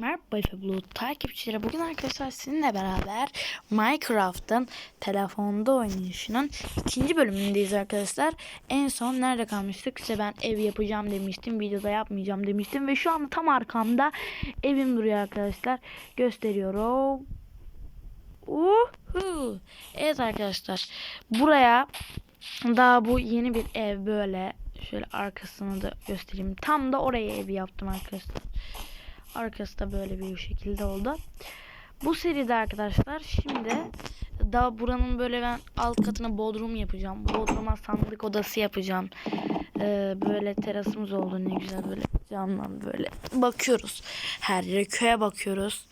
Merhaba Bulut takipçileri. Bugün arkadaşlar sizinle beraber Minecraft'ın telefonda oynayışının ikinci bölümündeyiz arkadaşlar. En son nerede kalmıştık? Size ben ev yapacağım demiştim. Videoda yapmayacağım demiştim. Ve şu an tam arkamda evim duruyor arkadaşlar. Gösteriyorum. Uhu. Evet arkadaşlar. Buraya daha bu yeni bir ev böyle. Şöyle arkasını da göstereyim. Tam da oraya ev yaptım arkadaşlar. Arkası da böyle bir şekilde oldu. Bu seride arkadaşlar şimdi daha buranın böyle ben alt katına bodrum yapacağım. Bodruma sandık odası yapacağım. Ee, böyle terasımız oldu ne güzel böyle camdan böyle bakıyoruz. Her yere köye bakıyoruz.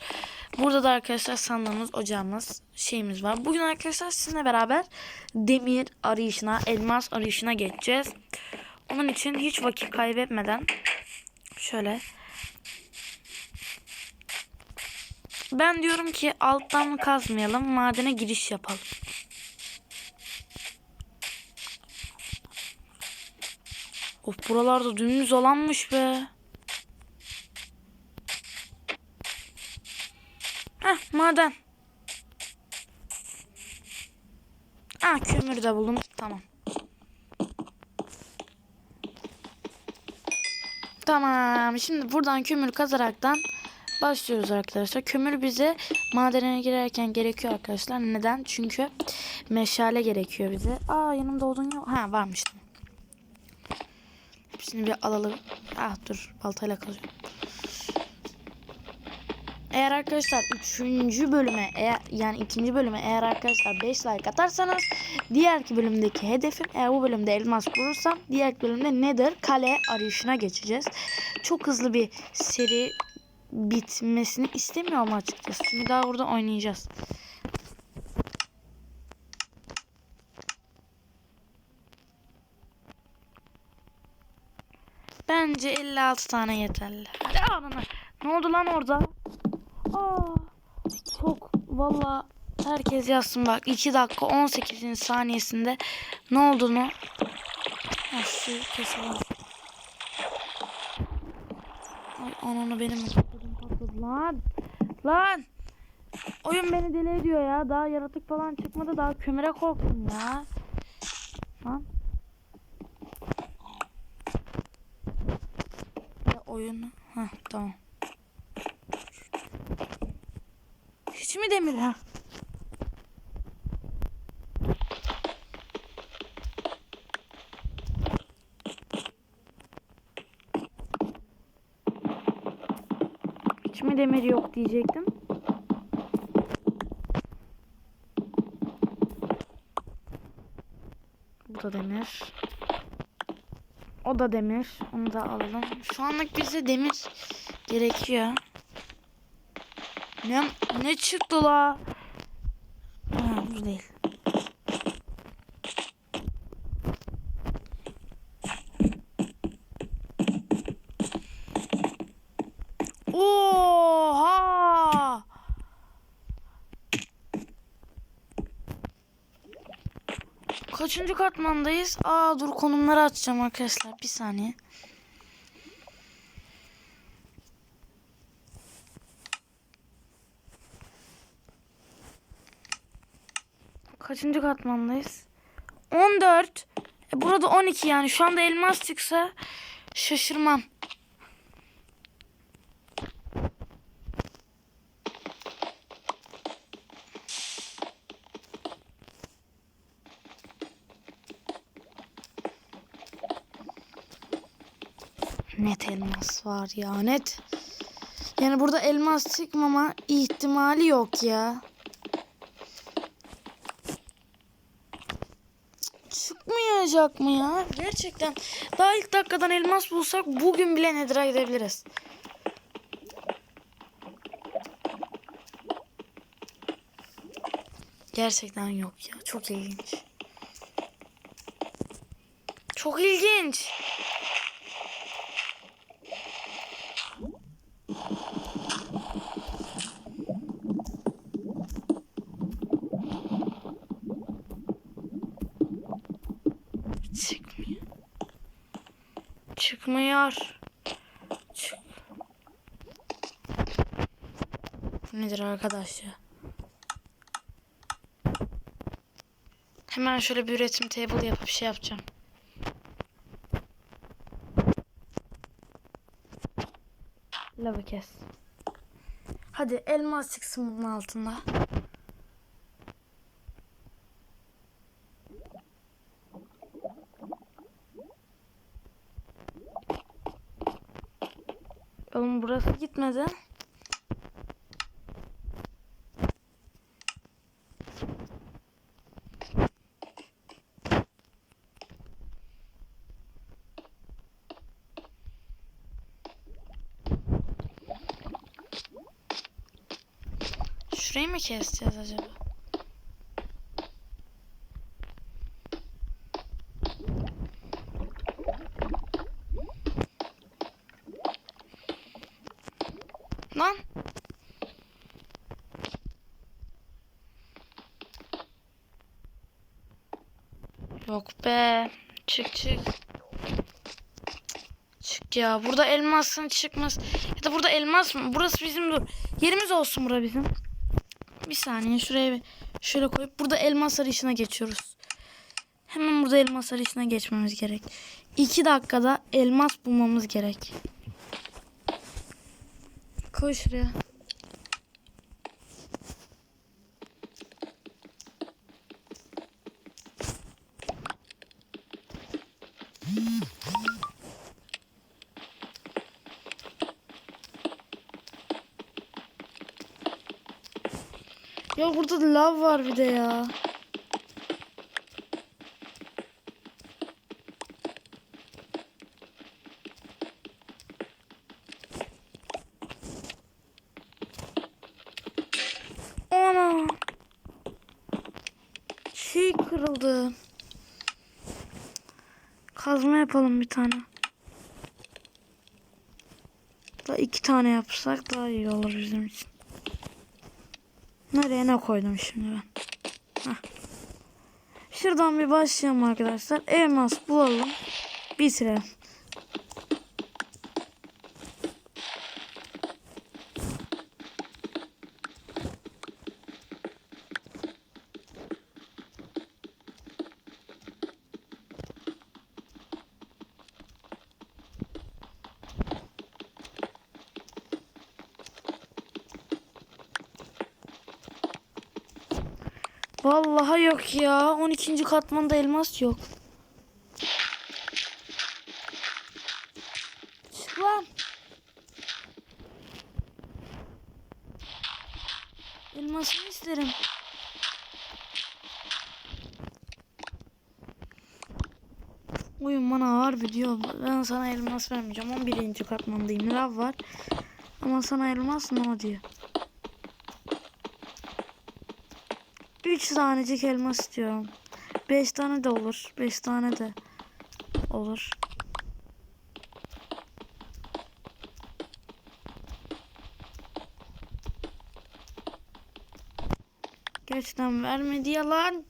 Burada da arkadaşlar sandığımız ocağımız şeyimiz var. Bugün arkadaşlar sizinle beraber demir arayışına, elmas arayışına geçeceğiz. Onun için hiç vakit kaybetmeden şöyle Ben diyorum ki alttan kazmayalım. Madene giriş yapalım. Of buralarda dümdüz olanmış be. Heh maden. Ah kömür de buldum. Tamam. Tamam. Şimdi buradan kömür kazaraktan başlıyoruz arkadaşlar. Kömür bize madene girerken gerekiyor arkadaşlar. Neden? Çünkü meşale gerekiyor bize. Aa yanımda odun yok. Ha varmış. Hepsini bir alalım. Ah dur baltayla kazıyorum. Eğer arkadaşlar 3. bölüme eğer yani 2. bölüme eğer arkadaşlar 5 like atarsanız diğerki bölümdeki hedefim eğer bu bölümde elmas bulursam diğer bölümde Nether kale arayışına geçeceğiz. Çok hızlı bir seri bitmesini istemiyorum açıkçası. Çünkü daha burada oynayacağız. Bence 56 tane yeterli. Hadi anana. Ne oldu lan orada? Aa, çok valla herkes yazsın bak 2 dakika 18. saniyesinde ne olduğunu ha, şu keselim. Ay ananı benim ödüm patladı lan. Lan. Oyun beni deli ediyor ya. Daha yaratık falan çıkmadı. Daha kömüre korktum ya. Lan. Ya oyun. Heh tamam. Hiç mi demir ha? Hiç mi demir yok diyecektim. Bu da demir. O da demir. Onu da alalım. Şu anlık bize demir gerekiyor. Ne ne çıktı la? Ha, bu değil. Kaçıncı katmandayız? Aa dur konumları açacağım arkadaşlar. Bir saniye. Kaçıncı katmandayız? 14. E, burada 12 yani. Şu anda elmas çıksa şaşırmam. Net elmas var ya net. Yani burada elmas çıkmama ihtimali yok ya. Çıkmayacak mı ya? Gerçekten. Daha ilk dakikadan elmas bulsak bugün bile Nether'a gidebiliriz. Gerçekten yok ya. Çok ilginç. Çok ilginç. Çıkmıyor. Çıkmıyor. Çık. Nedir arkadaş ya? Hemen şöyle bir üretim table yapıp şey yapacağım. Lava kes. Hadi elmas çıksın bunun altında. Oğlum burası gitmedi. Şurayı mı keseceğiz acaba? Lan. Yok be. Çık çık. Çık ya. Burada elmasın çıkmaz. Ya da burada elmas mı? Burası bizim dur. Yerimiz olsun bura bizim. Bir saniye şuraya bir şöyle koyup burada elmas arayışına geçiyoruz. Hemen burada elmas arayışına geçmemiz gerek. 2 dakikada elmas bulmamız gerek. Koy şuraya. Ya burada da lav var bir de ya. Ana. Şey kırıldı. Kazma yapalım bir tane. Da iki tane yapsak daha iyi olur bizim için. Nereye ne koydum şimdi ben? Heh. Şuradan bir başlayalım arkadaşlar. Elmas bulalım. Bitirelim. Vallahi yok ya. 12. katmanda elmas yok. Çık lan. Elmasını isterim. Oyun bana ağır bir diyor. Ben sana elmas vermeyeceğim. 11. katmandayım. Lav var. Ama sana elmas no diyor. 3 tanecik elmas istiyorum. 5 tane de olur. 5 tane de olur. Gerçekten vermedi yalan.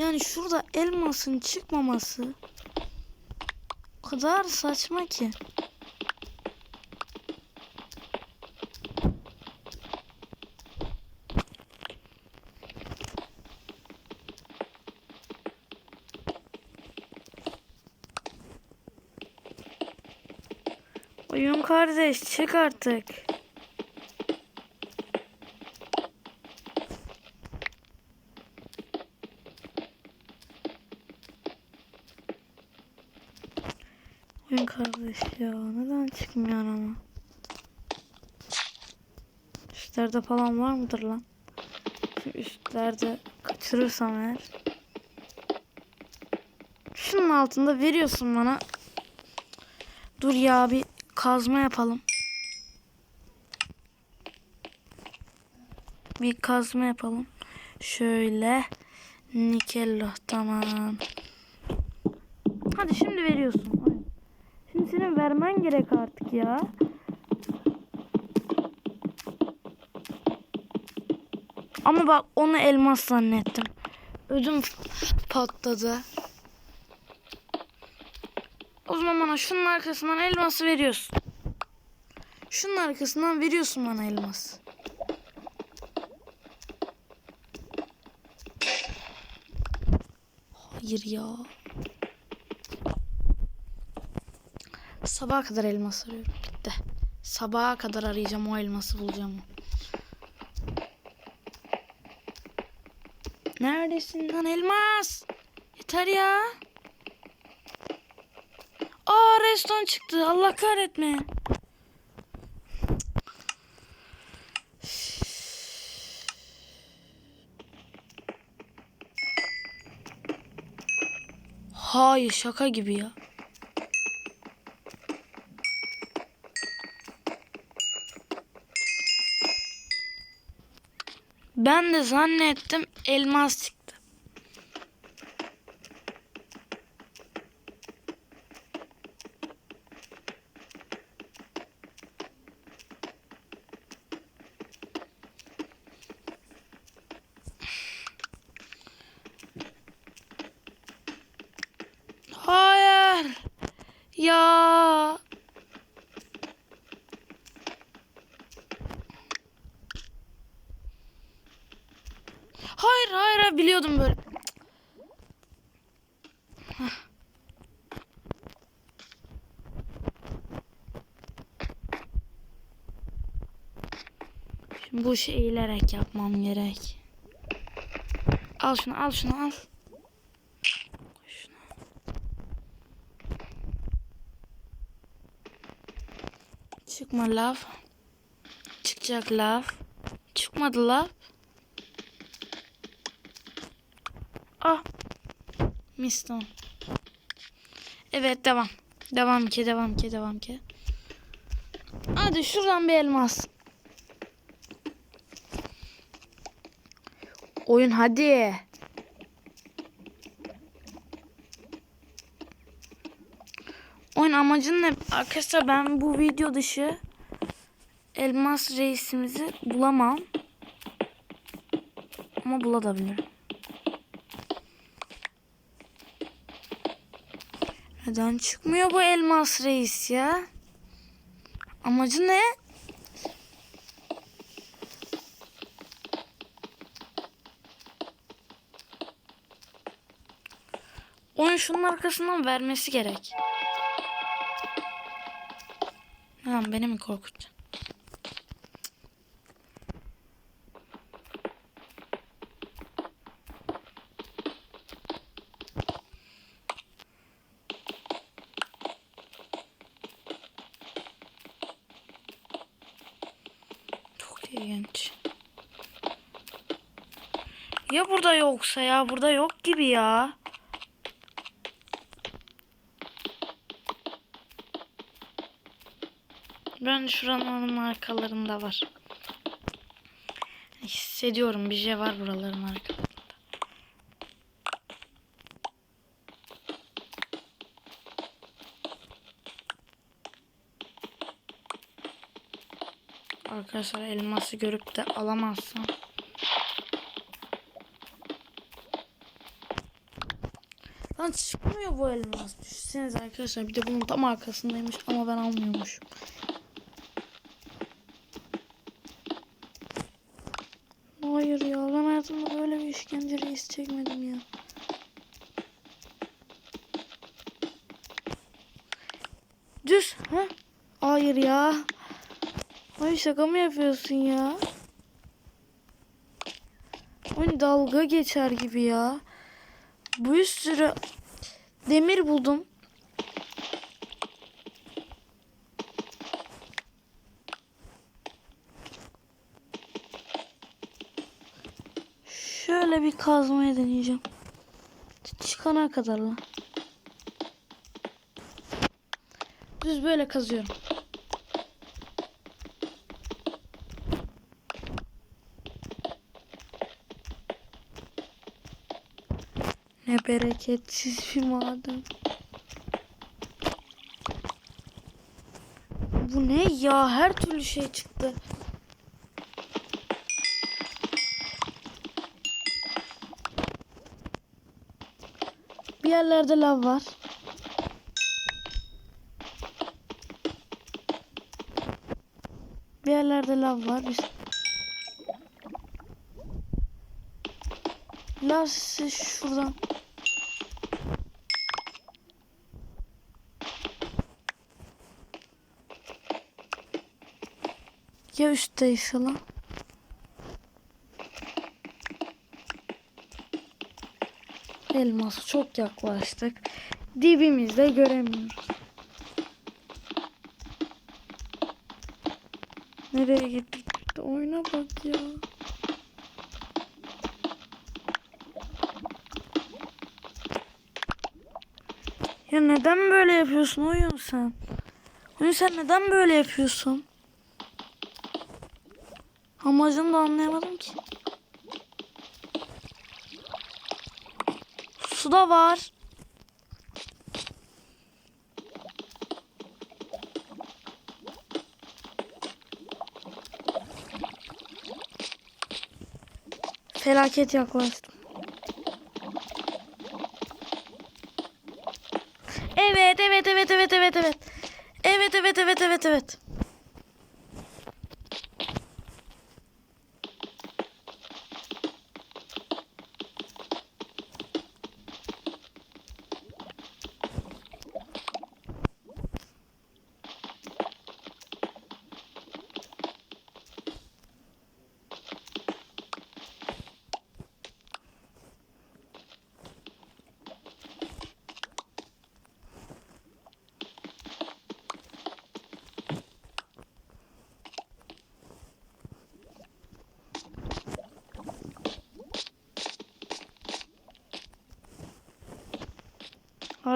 Yani şurada elmasın çıkmaması o kadar saçma ki. Oyun kardeş çık artık. Kardeş ya neden çıkmıyor ama? Üstlerde falan var mıdır lan? Üstlerde kaçırırsam eğer. Şunun altında veriyorsun bana. Dur ya bir kazma yapalım. Bir kazma yapalım. Şöyle. Nikello tamam. Hadi şimdi veriyorsun senin vermen gerek artık ya. Ama bak onu elmas zannettim. Ödüm patladı. O zaman bana şunun arkasından elması veriyorsun. Şunun arkasından veriyorsun bana elması. Hayır ya. Sabaha kadar elmas arıyorum. Bitti. Sabaha kadar arayacağım o elması bulacağım. Neredesin lan elmas? Yeter ya. Aa reston çıktı. Allah kahretme. Hayır şaka gibi ya. Ben de zannettim elmas çıktı. Hayır. Ya. Hayır hayır hayır, biliyordum böyle. Hah. Şimdi bu işi eğilerek yapmam gerek. Al şunu al şunu al. Çıkma lav. Çıkacak lav. Çıkmadı lav. Ah. Miston. Evet devam. Devam ki devam ki devam ki. Hadi şuradan bir elmas. Oyun hadi. Oyun amacın ne? Arkadaşlar ben bu video dışı elmas reisimizi bulamam. Ama bulabilirim. Neden çıkmıyor bu elmas reis ya? Amacı ne? Oyun şunun arkasından vermesi gerek. Lan beni mi korkutacaksın? İlginç. Ya burada yoksa ya burada yok gibi ya. Ben şuranın arkalarında var. Hissediyorum bir şey var buraların arkalarında. Arkadaşlar elması görüp de alamazsam. Lan çıkmıyor bu elmas. Düşünsenize arkadaşlar bir de bunun tam arkasındaymış ama ben almıyormuşum. Hayır ya ben hayatımda böyle bir işkence reis çekmedim ya. Düz. Ha? Hayır ya. Ay şaka mı yapıyorsun ya? Oyun dalga geçer gibi ya. Bir sürü demir buldum. Şöyle bir kazmaya deneyeceğim. Çıkana kadar lan. düz böyle kazıyorum. Ne bereketsiz bir maden. Bu ne ya? Her türlü şey çıktı. Bir yerlerde lav var. Bir yerlerde lav var. Biz... Lav sesi şuradan. Ya üstteyse lan. Elmas çok yaklaştık. Dibimizde göremiyoruz. Nereye gittik? Oyuna bak ya. Ya neden böyle yapıyorsun oyun sen? Oyun sen neden böyle yapıyorsun? Amacını da anlayamadım ki. Su da var. Felaket yaklaştım. Evet, evet, evet, evet, evet, evet. Evet, evet, evet, evet, evet.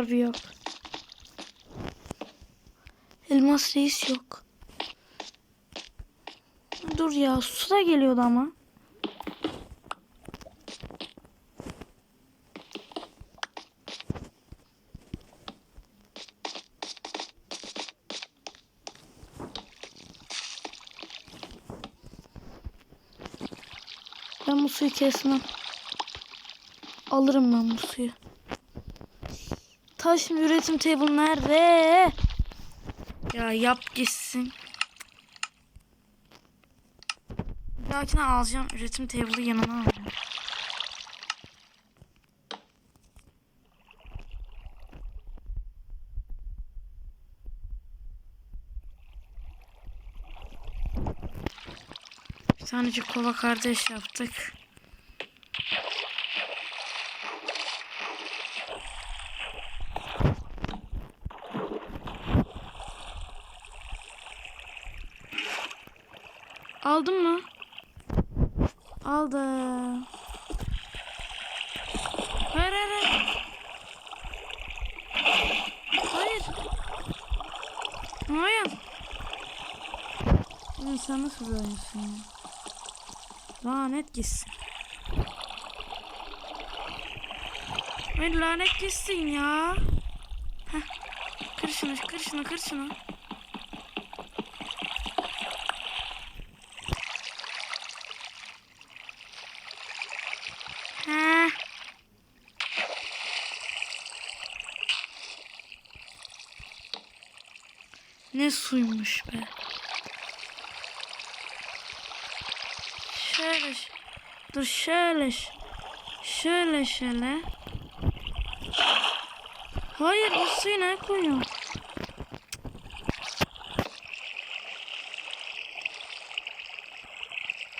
Harbi yok. Elmas reis yok. Dur ya su da geliyordu ama. Ben bu suyu kesmem. Alırım ben bu suyu. Taş üretim table nerede? Ya yap gitsin. Bir alacağım üretim table'ı yanına alacağım. Bir tanecik kova kardeş yaptık. Aldın mı? Aldım. Hayır hayır hayır. Hayır. Hayır. Oğlum sen nasıl bir oyuncusun ya? Lanet gitsin. Hayır lanet gitsin ya. Heh. Kır şunu kır şunu kır şunu. Ha. Ne suymuş be. Şöyle dur şöyle şöyle şöyle. Hayır bu suyu ne koyuyor?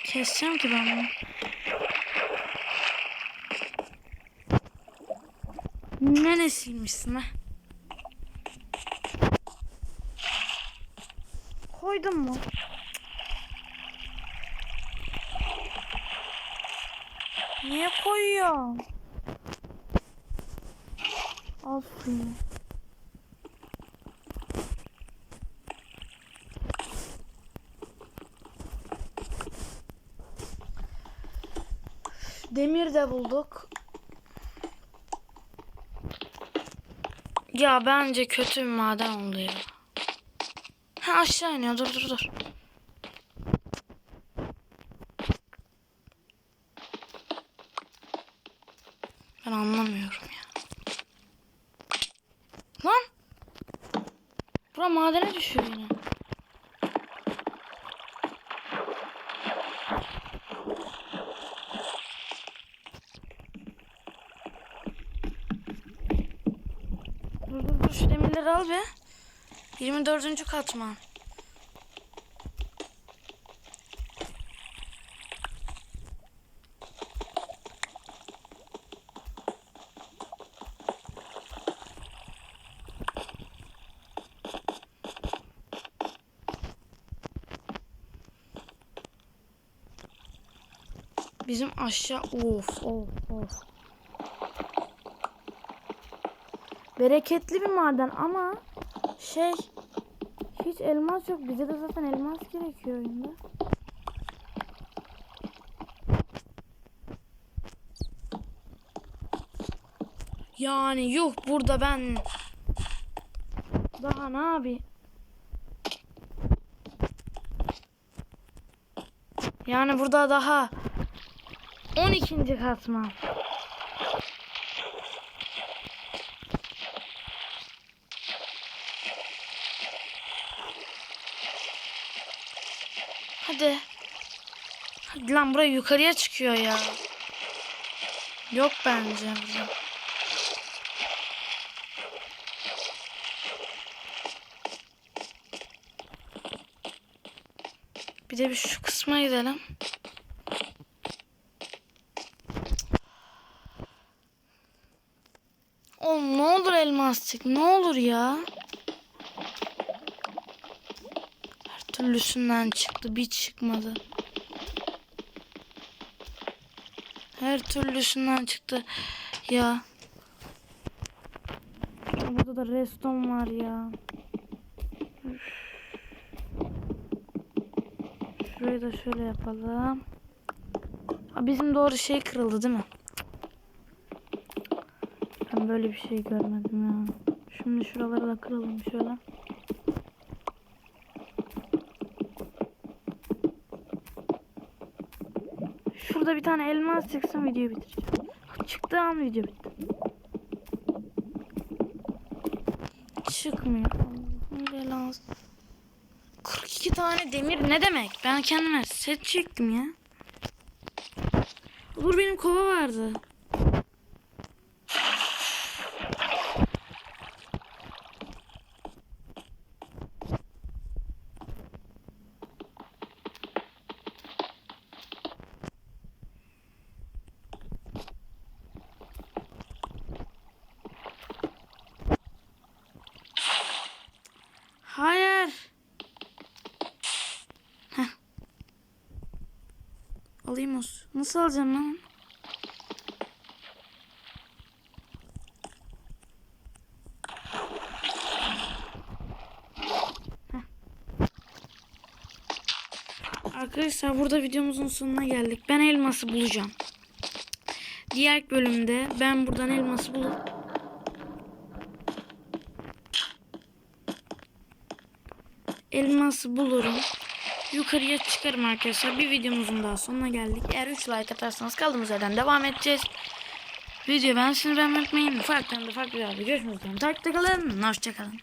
Keseceğim ki ben bunu. Neresiymişsin ha? Koydun mu? Niye koyuyor? Al suyu. Demir de bulduk. Ya bence kötü bir maden oluyor. Ha aşağı iniyor. Dur dur dur. anlamıyorum ya. Lan! Bura madene düşüyor yine. Dur dur dur şu demirleri al be. 24. katman. Bizim aşağı of of of. Bereketli bir maden ama şey hiç elmas yok. Bize de zaten elmas gerekiyor oyunda. Yani yok burada ben daha ne abi? Yani burada daha 12. katman. Hadi. Hadi lan buraya yukarıya çıkıyor ya. Yok bence. Bir de bir şu kısma gidelim. Oğlum ne çık. Ne olur ya. Her türlüsünden çıktı. Bir çıkmadı. Her türlüsünden çıktı. Ya. Burada da reston var ya. Şurayı da şöyle yapalım. Ha, bizim doğru şey kırıldı değil mi? Böyle bir şey görmedim ya. Şimdi şuraları da kıralım şöyle. Şurada bir tane elmas çıksın video bitireceğim. Çıktığı an video bitti. Çıkmıyor. Belası. 42 tane demir ne demek? Ben kendime set çektim ya. Olur benim kova vardı. Hayır. Heh. Alayım olsun. Nasıl alacağım lan? Arkadaşlar burada videomuzun sonuna geldik. Ben elması bulacağım. Diğer bölümde ben buradan elması bulup elması bulurum. Yukarıya çıkarım arkadaşlar. Bir videomuzun daha sonuna geldik. Eğer 3 like atarsanız kaldığımız yerden devam edeceğiz. Video ben seni beğenmeyi unutmayın. Farklı farklı videolarda görüşmek üzere. Takipte kalın. Hoşçakalın.